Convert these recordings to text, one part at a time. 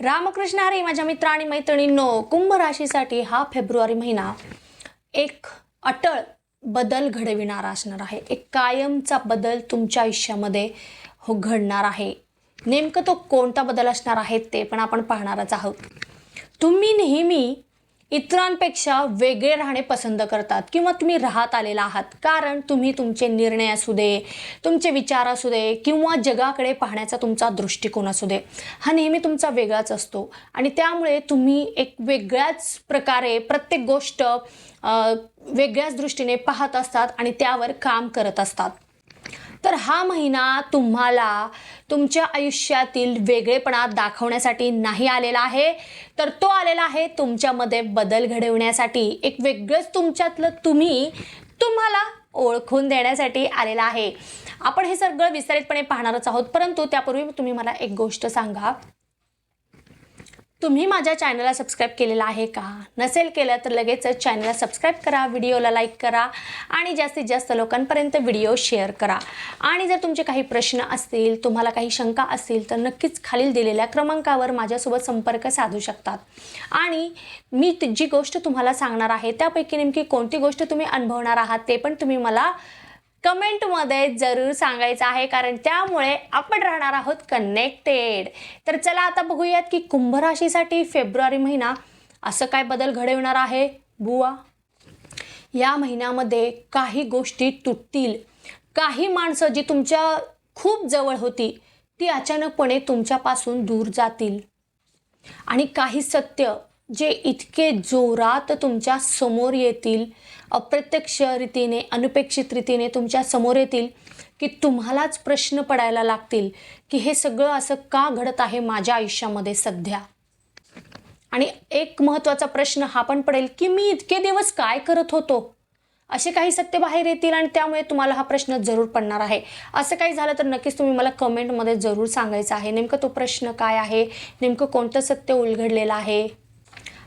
रामकृष्ण अरे माझ्या मित्र आणि मैत्रिणींनो कुंभ राशीसाठी हा फेब्रुवारी महिना एक अटळ बदल घडविणारा असणार आहे. एक कायमचा बदल तुमच्या आयुष्यामध्ये हो घडणार आहे. नेमकं तो कोणता बदल असणार आहे ते पण आपण पाहणारच आहोत. तुम्ही नेहमी इतरांपेक्षा वेगळे राहणे पसंत करतात किंवा तुम्ही राहत आलेला आहात. कारण तुम्ही तुमचे निर्णय असू दे तुमचे विचार असू दे किंवा जगाकडे पाहण्याचा तुमचा दृष्टिकोन असू दे. हा नेहमी तुमचा वेगळाच असतो. आणि त्यामुळे तुम्ही एक वेगळ्याच प्रकारे प्रत्येक गोष्ट वेगळ्याच दृष्टीने पाहत असतात आणि त्यावर काम करत असतात. तर हा महिना तुम्हाला तुमच्या आयुष्यातील वेगळेपणा दाखवण्यासाठी नाही आलेला आहे. तर तो आलेला आहे तुमच्यामध्ये बदल घडवण्यासाठी. एक वेगळंच तुमच्यातलं तुम्ही तुम्हाला ओळखून देण्यासाठी आलेला आहे. आपण हे सगळं विस्तारितपणे पाहणारच आहोत परंतु त्यापूर्वी तुम्ही मला एक गोष्ट सांगा. तुम्ही माझ्या चॅनलला सबस्क्राईब केलेला आहे का? नसेल केलं तर लगेचच चॅनलला सबस्क्राईब करा व्हिडिओला लाईक करा आणि जास्तीत जास्त लोकांपर्यंत व्हिडिओ शेअर करा. आणि जर तुमचे काही प्रश्न असतील तुम्हाला काही शंका असतील तर नक्कीच खालील दिलेल्या क्रमांकावर माझ्यासोबत संपर्क साधू शकतात. आणि मी ती- जी गोष्ट तुम्हाला सांगणार आहे त्यापैकी नेमकी कोणती गोष्ट तुम्ही अनुभवणार आहात ते पण तुम्ही मला कमेंटमध्ये जरूर सांगायचं आहे कारण त्यामुळे आपण राहणार आहोत कनेक्टेड तर चला आता बघूयात की कुंभ राशीसाठी फेब्रुवारी महिना असं काय बदल घडवणार आहे बुवा? या महिन्यामध्ये काही गोष्टी तुटतील. काही माणसं जी तुमच्या खूप जवळ होती ती अचानकपणे तुमच्यापासून दूर जातील. आणि काही सत्य जे इतके जोरात तुमच्यासमोर येतील अप्रत्यक्ष रीतीने अनपेक्षित रीतीने तुमच्यासमोर येतील की तुम्हालाच प्रश्न पडायला लागतील की हे सगळं असं का घडत आहे माझ्या आयुष्यामध्ये सध्या? आणि एक महत्त्वाचा प्रश्न हा पण पडेल की मी इतके दिवस काय करत होतो? असे काही सत्य बाहेर येतील आणि त्यामुळे तुम्हाला हा प्रश्न जरूर पडणार आहे. असं काही झालं तर नक्कीच तुम्ही मला कमेंटमध्ये जरूर सांगायचं आहे. नेमकं तो प्रश्न काय आहे? नेमकं कोणतं सत्य उलगडलेलं आहे?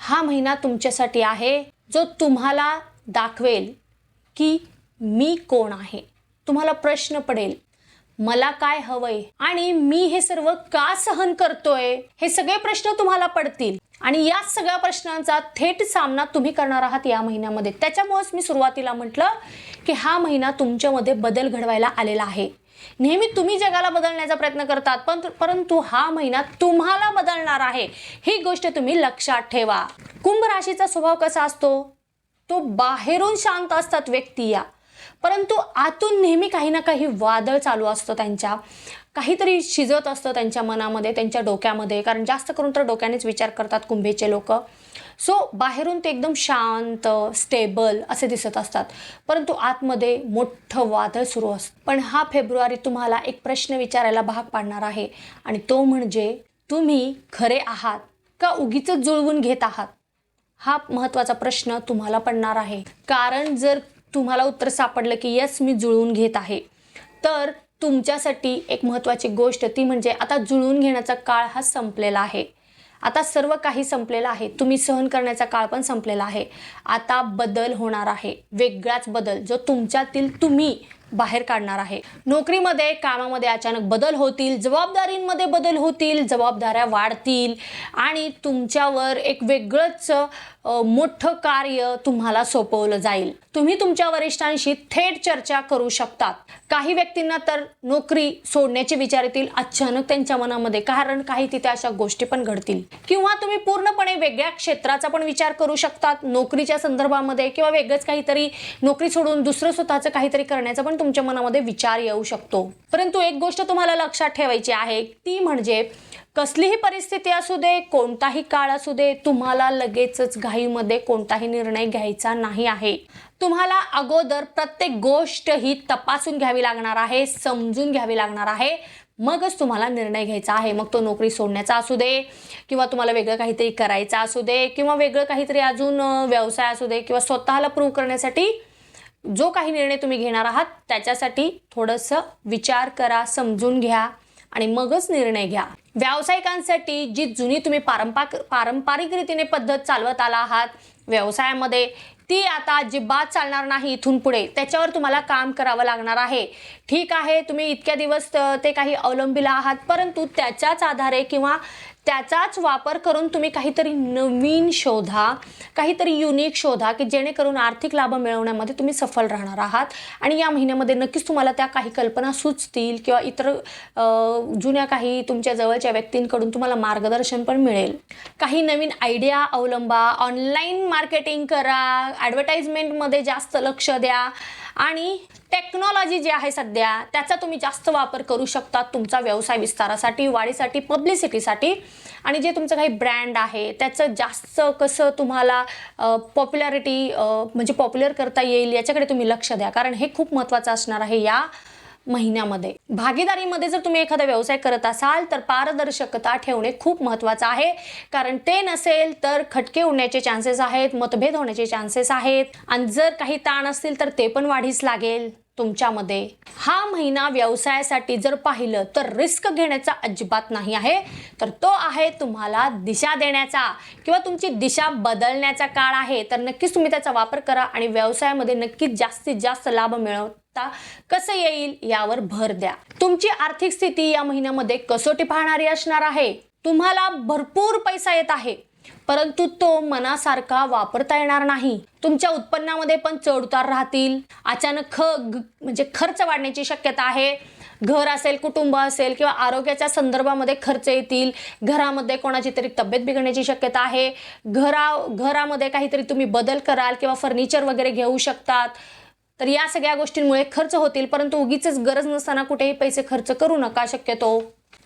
हा महिना तुमच्यासाठी आहे जो तुम्हाला दाखवेल की मी कोण आहे. तुम्हाला प्रश्न पडेल मला काय हवंय आणि मी हे सर्व का सहन करतोय हे सगळे प्रश्न तुम्हाला पडतील. आणि या सगळ्या प्रश्नांचा थेट सामना तुम्ही करणार आहात या महिन्यामध्ये. त्याच्यामुळेच मी सुरुवातीला म्हटलं की हा महिना तुमच्यामध्ये बदल घडवायला आलेला आहे. नेहमी तुम्ही जगाला बदलण्याचा प्रयत्न करतात पण परंतु हा महिना तुम्हाला बदलणार आहे. ही गोष्ट तुम्ही लक्षात ठेवा. कुंभ राशीचा स्वभाव कसा असतो? तो बाहेरून शांत असतात व्यक्ती या. परंतु आतून नेहमी काही ना काही वादळ चालू असतो त्यांच्या. काहीतरी शिजत असतं त्यांच्या मनामध्ये त्यांच्या डोक्यामध्ये. कारण जास्त करून तर डोक्यानेच विचार करतात कुंभेचे लोक. सो बाहेरून ते एकदम शांत स्टेबल असे दिसत असतात. परंतु आतमध्ये मोठं वादळ सुरू असतं पण हा फेब्रुवारी तुम्हाला एक प्रश्न विचारायला भाग पाडणार आहे. आणि तो म्हणजे तुम्ही खरे आहात का उगीच जुळवून घेत आहात? हा महत्त्वाचा प्रश्न तुम्हाला पडणार आहे. कारण जर तुम्हाला उत्तर सापडलं की यस मी जुळवून घेत आहे तर तुमच्यासाठी एक महत्त्वाची गोष्ट ती म्हणजे आता जुळून घेण्याचा काळ हा संपलेला आहे. आता सर्व काही संपलेलं आहे. तुम्ही सहन करण्याचा काळ पण संपलेला आहे. आता बदल होणार आहे. वेगळाच बदल जो तुमच्यातील तुम्ही बाहेर काढणार आहे. नोकरीमध्ये कामामध्ये अचानक बदल होतील जबाबदारींमध्ये बदल होतील जबाबदाऱ्या वाढतील आणि तुमच्यावर एक वेगळंच मोठं कार्य तुम्हाला सोपवलं जाईल. तुम्ही तुमच्या वरिष्ठांशी थेट चर्चा करू शकतात. काही व्यक्तींना तर नोकरी सोडण्याचे विचार येतील अचानक त्यांच्या मनामध्ये कारण काही तिथे अशा गोष्टी पण घडतील. किंवा तुम्ही पूर्णपणे वेगळ्या क्षेत्राचा पण विचार करू शकतात नोकरीच्या संदर्भामध्ये किंवा वेगळंच काहीतरी नोकरी सोडून दुसरं स्वतःचं काहीतरी करण्याचा पण तुमच्या मनामध्ये विचार येऊ शकतो. परंतु एक गोष्ट तुम्हाला लक्षात ठेवायची आहे ती म्हणजे कसलीही परिस्थिती असू दे कोणताही काळ असू दे तुम्हाला लगेचच घाईमध्ये कोणताही निर्णय घ्यायचा नाही आहे. तुम्हाला अगोदर प्रत्येक गोष्ट ही तपासून घ्यावी लागणार आहे समजून घ्यावी लागणार आहे. मगच तुम्हाला निर्णय घ्यायचा आहे. मग तो नोकरी सोडण्याचा असू दे किंवा तुम्हाला वेगळं काहीतरी करायचं असू दे किंवा वेगळं काहीतरी अजून व्यवसाय असू दे किंवा स्वतःला प्रूव्ह करण्यासाठी जो काही निर्णय तुम्ही घेणार आहात त्याच्यासाठी थोडंसं विचार करा समजून घ्या आणि मगच निर्णय घ्या. व्यावसायिकांसाठी जी जुनी तुम्ही पारंपा पारंपरिक रीतीने पद्धत चालवत आला आहात व्यवसायामध्ये ती आता अजिबात चालणार नाही इथून पुढे. त्याच्यावर तुम्हाला काम करावं लागणार आहे. ठीक आहे तुम्ही इतक्या दिवस ते काही अवलंबिला आहात परंतु त्याच्याच आधारे किंवा त्याचाच वापर करून तुम्ही काहीतरी नवीन शोधा काहीतरी युनिक शोधा की जेणेकरून आर्थिक लाभ मिळवण्यामध्ये तुम्ही सफल राहणार आहात. आणि या महिन्यामध्ये नक्कीच तुम्हाला त्या काही कल्पना सुचतील किंवा इतर जुन्या काही तुमच्या जवळच्या व्यक्तींकडून तुम्हाला मार्गदर्शन पण मिळेल. काही नवीन आयडिया अवलंबा ऑनलाईन मार्केटिंग करा ॲडव्हर्टाईजमेंटमध्ये जास्त लक्ष द्या आणि टेक्नॉलॉजी जी आहे सध्या त्याचा तुम्ही जास्त वापर करू शकता तुमचा व्यवसाय विस्तारासाठी वाढीसाठी पब्लिसिटीसाठी आणि जे तुमचं काही ब्रँड आहे त्याचं जास्त कसं तुम्हाला पॉप्युलॅरिटी म्हणजे पॉप्युलर करता येईल याच्याकडे तुम्ही लक्ष द्या. कारण हे खूप महत्त्वाचं असणार आहे या महिन्यामध्ये. भागीदारीमध्ये जर तुम्ही एखादा व्यवसाय करत असाल तर पारदर्शकता ठेवणे खूप महत्त्वाचं आहे. कारण ते नसेल तर खटके उडण्याचे चान्सेस आहेत मतभेद होण्याचे चान्सेस आहेत. आणि जर काही ताण असतील तर ते पण वाढीस लागेल तुमच्यामध्ये. हा महिना व्यवसायासाठी जर पाहिलं तर रिस्क घेण्याचा अजिबात नाही आहे. तर तो आहे तुम्हाला दिशा देण्याचा. किंवा तुमची दिशा बदलण्याचा काळ आहे तर नक्कीच तुम्ही त्याचा वापर करा आणि व्यवसायामध्ये नक्कीच जास्तीत जास्त लाभ मिळव वाचता कसं येईल यावर भर द्या. तुमची आर्थिक स्थिती या महिन्यामध्ये कसोटी पाहणारी असणार आहे. तुम्हाला भरपूर पैसा येत आहे. परंतु तो मनासारखा वापरता येणार नाही. तुमच्या उत्पन्नामध्ये पण चढउतार राहतील. अचानक ख म्हणजे खर्च वाढण्याची शक्यता आहे. घर असेल कुटुंब असेल किंवा आरोग्याच्या संदर्भामध्ये खर्च येतील. घरामध्ये कोणाची तरी तब्येत बिघडण्याची शक्यता आहे. घरा घरामध्ये काहीतरी तुम्ही बदल कराल किंवा फर्निचर वगैरे घेऊ शकतात. तर या सगळ्या गोष्टींमुळे खर्च होतील परंतु उगीच गरज नसताना कुठेही पैसे खर्च करू नका शक्यतो.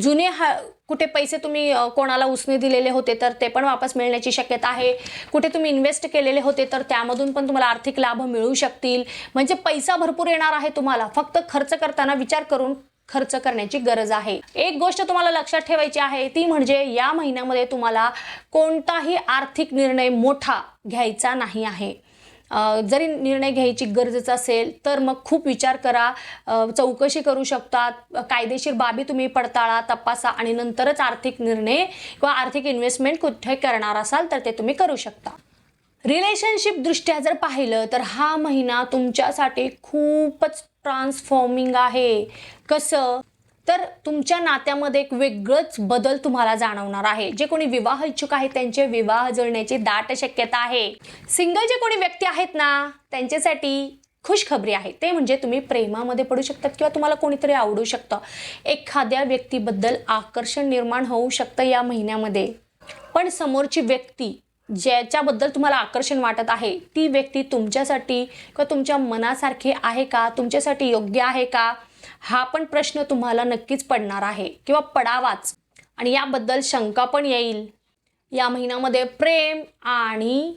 जुने हा कुठे पैसे तुम्ही कोणाला उसने दिलेले होते तर ते पण वापस मिळण्याची शक्यता आहे. कुठे तुम्ही इन्व्हेस्ट केलेले होते तर त्यामधून पण तुम्हाला आर्थिक लाभ मिळू शकतील. म्हणजे पैसा भरपूर येणार आहे तुम्हाला. फक्त खर्च करताना विचार करून खर्च करण्याची गरज आहे. एक गोष्ट तुम्हाला लक्षात ठेवायची आहे ती म्हणजे या महिन्यामध्ये तुम्हाला कोणताही आर्थिक निर्णय मोठा घ्यायचा नाही आहे. जरी निर्णय घ्यायची गरजेचं असेल तर मग खूप विचार करा. चौकशी करू शकतात कायदेशीर बाबी तुम्ही पडताळा तपासा आणि नंतरच आर्थिक निर्णय किंवा आर्थिक इन्व्हेस्टमेंट कुठे करणार असाल तर ते तुम्ही करू शकता. रिलेशनशिप दृष्ट्या जर पाहिलं तर हा महिना तुमच्यासाठी खूपच ट्रान्सफॉर्मिंग आहे. कसं? तर तुमच्या नात्यामध्ये एक वेगळंच बदल तुम्हाला जाणवणार आहे. जे कोणी विवाह इच्छुक आहेत त्यांचे विवाह जुळण्याची दाट शक्यता आहे. सिंगल जे कोणी व्यक्ती आहेत ना त्यांच्यासाठी खुशखबरी आहे. ते म्हणजे तुम्ही प्रेमामध्ये पडू शकतात किंवा तुम्हाला कोणीतरी आवडू शकतं. एखाद्या व्यक्तीबद्दल आकर्षण निर्माण होऊ शकतं या महिन्यामध्ये. पण समोरची व्यक्ती ज्याच्याबद्दल तुम्हाला आकर्षण वाटत आहे ती व्यक्ती तुमच्यासाठी किंवा तुमच्या मनासारखी आहे का? तुमच्यासाठी योग्य आहे का? हा पण प्रश्न तुम्हाला नक्कीच पडणार आहे. किंवा पडावाच. आणि याबद्दल शंका पण येईल. या महिन्यामध्ये प्रेम आणि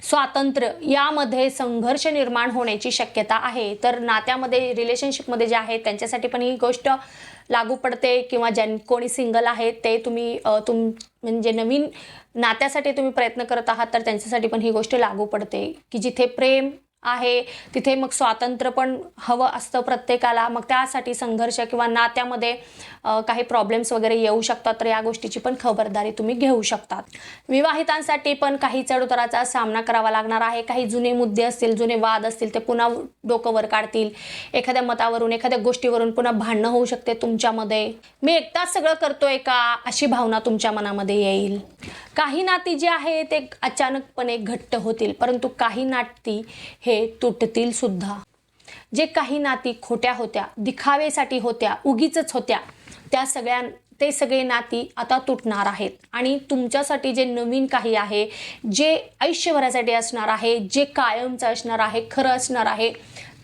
स्वातंत्र्य यामध्ये संघर्ष निर्माण होण्याची शक्यता आहे. तर नात्यामध्ये रिलेशनशिपमध्ये जे आहे त्यांच्यासाठी पण ही गोष्ट लागू पडते. किंवा ज्यां कोणी सिंगल आहेत ते तुम्ही तुम म्हणजे नवीन नात्यासाठी तुम्ही प्रयत्न करत आहात तर त्यांच्यासाठी पण ही गोष्ट लागू पडते. की जिथे प्रेम आहे. तिथे मग स्वातंत्र्य पण हवं असतं प्रत्येकाला. मग त्यासाठी संघर्ष किंवा नात्यामध्ये काही प्रॉब्लेम्स वगैरे येऊ शकतात. तर या गोष्टीची पण खबरदारी तुम्ही घेऊ शकतात. विवाहितांसाठी पण काही चढउताराचा सामना करावा लागणार आहे. काही जुने मुद्दे असतील जुने वाद असतील ते पुन्हा डोकं वर काढतील. एखाद्या मतावरून एखाद्या गोष्टीवरून पुन्हा भांडणं होऊ शकते तुमच्यामध्ये. मी एकटाच सगळं करतोय का? अशी भावना तुमच्या मनामध्ये येईल. काही नाती जी आहे ते अचानकपणे घट्ट होतील. परंतु काही नाती हे तुटतील सुद्धा. जे काही नाती खोट्या होत्या दिखावेसाठी होत्या उगीचच होत्या त्या सगळ्या ते सगळे नाती आता तुटणार आहेत. आणि तुमच्यासाठी जे नवीन काही आहे जे आयुष्यभरासाठी असणार आहे जे कायमचं असणार आहे खरं असणार आहे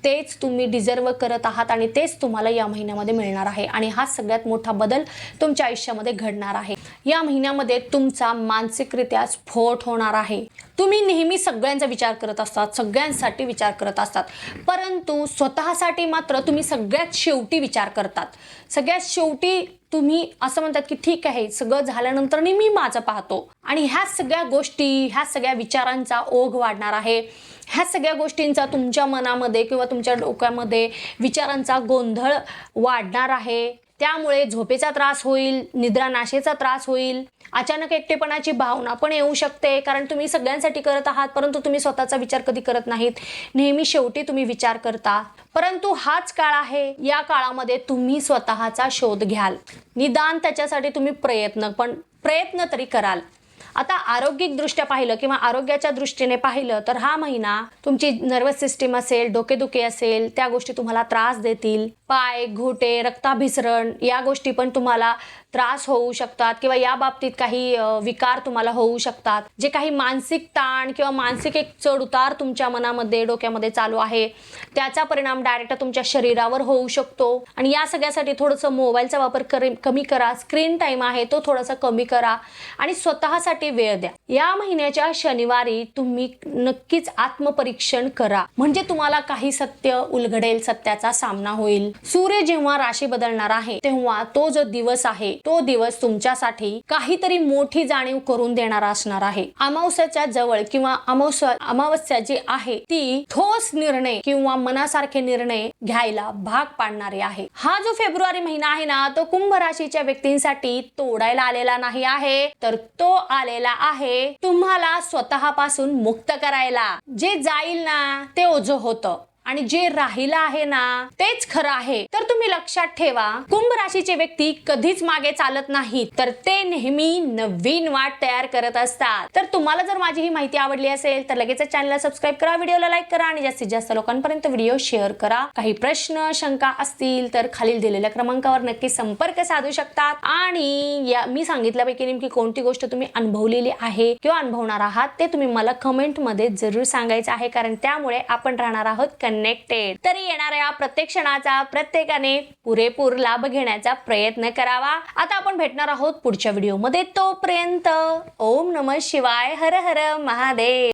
तेच तुम्ही डिझर्व करत आहात आणि तेच तुम्हाला या महिन्यामध्ये मिळणार आहे. आणि हा सगळ्यात मोठा बदल तुमच्या आयुष्यामध्ये घडणार आहे. या महिन्यामध्ये तुमचा मानसिकरित्या स्फोट होणार आहे. तुम्ही नेहमी सगळ्यांचा विचार करत असतात सगळ्यांसाठी विचार करत असतात. परंतु स्वतःसाठी मात्र तुम्ही सगळ्यात शेवटी विचार करतात. सगळ्यात शेवटी तुम्ही असं म्हणतात की ठीक आहे सगळं झाल्यानंतर मी माझं पाहतो. आणि ह्या सगळ्या गोष्टी ह्या सगळ्या विचारांचा ओघ वाढणार आहे. ह्या सगळ्या गोष्टींचा तुमच्या मनामध्ये किंवा तुमच्या डोक्यामध्ये विचारांचा गोंधळ वाढणार आहे. त्यामुळे झोपेचा त्रास होईल निद्रानाशेचा त्रास होईल. अचानक एकटेपणाची भावना पण येऊ शकते कारण तुम्ही सगळ्यांसाठी करत आहात परंतु तुम्ही स्वतःचा विचार कधी करत नाहीत. नेहमी शेवटी तुम्ही विचार करता. परंतु हाच काळ आहे या काळामध्ये तुम्ही स्वतःचा शोध घ्याल. निदान त्याच्यासाठी तुम्ही प्रयत्न पण प्रयत्न तरी कराल. आता आरोग्यिकदृष्ट्या पाहिलं किंवा आरोग्याच्या दृष्टीने पाहिलं तर हा महिना तुमची नर्वस सिस्टीम असेल डोकेदुखी असेल त्या गोष्टी तुम्हाला त्रास देतील. पाय घोटे रक्ताभिसरण या गोष्टी पण तुम्हाला त्रास होऊ शकतात किंवा या बाबतीत काही विकार तुम्हाला होऊ शकतात. जे काही मानसिक ताण किंवा मानसिक एक चढ उतार तुमच्या मनामध्ये डोक्यामध्ये चालू आहे त्याचा परिणाम डायरेक्ट तुमच्या शरीरावर होऊ शकतो. आणि या सगळ्यासाठी थोडंसं मोबाईलचा वापर करी कमी करा. स्क्रीन टाईम आहे तो थोडासा कमी करा आणि स्वतःसाठी वेळ द्या. या महिन्याच्या शनिवारी तुम्ही नक्कीच आत्मपरीक्षण करा. म्हणजे तुम्हाला काही सत्य उलगडेल सत्याचा सामना होईल. सूर्य जेव्हा राशी बदलणार आहे तेव्हा तो जो दिवस आहे तो दिवस तुमच्यासाठी काहीतरी मोठी जाणीव करून देणारा असणार आहे. अमावस्याच्या जवळ किंवा अमावस्या अमावस्या जी आहे ती ठोस निर्णय किंवा मनासारखे निर्णय घ्यायला भाग पाडणारे आहे. हा जो फेब्रुवारी महिना आहे ना तो कुंभ राशीच्या व्यक्तींसाठी तोडायला आलेला नाही आहे. तर तो आलेला आहे तुम्हाला स्वतःपासून मुक्त करायला. जे जाईल ना ते ओझं होतं. आणि जे राहिलं आहे ना तेच खरं आहे. तर तुम्ही लक्षात ठेवा कुंभ राशीचे व्यक्ती कधीच मागे चालत नाहीत. तर ते नेहमी नवीन वाट तयार करत असतात. तर तुम्हाला जर माझी ही माहिती आवडली असेल तर लगेच चॅनलला सबस्क्राईब करा व्हिडिओला लाईक करा आणि जास्तीत जास्त लोकांपर्यंत व्हिडिओ शेअर करा. काही प्रश्न शंका असतील तर खालील दिलेल्या क्रमांकावर नक्की संपर्क साधू शकतात. आणि या मी सांगितल्यापैकी नेमकी कोणती गोष्ट तुम्ही अनुभवलेली आहे किंवा अनुभवणार आहात ते तुम्ही मला कमेंटमध्ये जरूर सांगायचं आहे कारण त्यामुळे आपण राहणार आहोत कनेक्टेड तरी येणाऱ्या प्रत्येक क्षणाचा प्रत्येकाने पुरेपूर लाभ घेण्याचा प्रयत्न करावा. आता आपण भेटणार आहोत पुढच्या व्हिडिओमध्ये तोपर्यंत ओम नम शिवाय हर हर महादेव.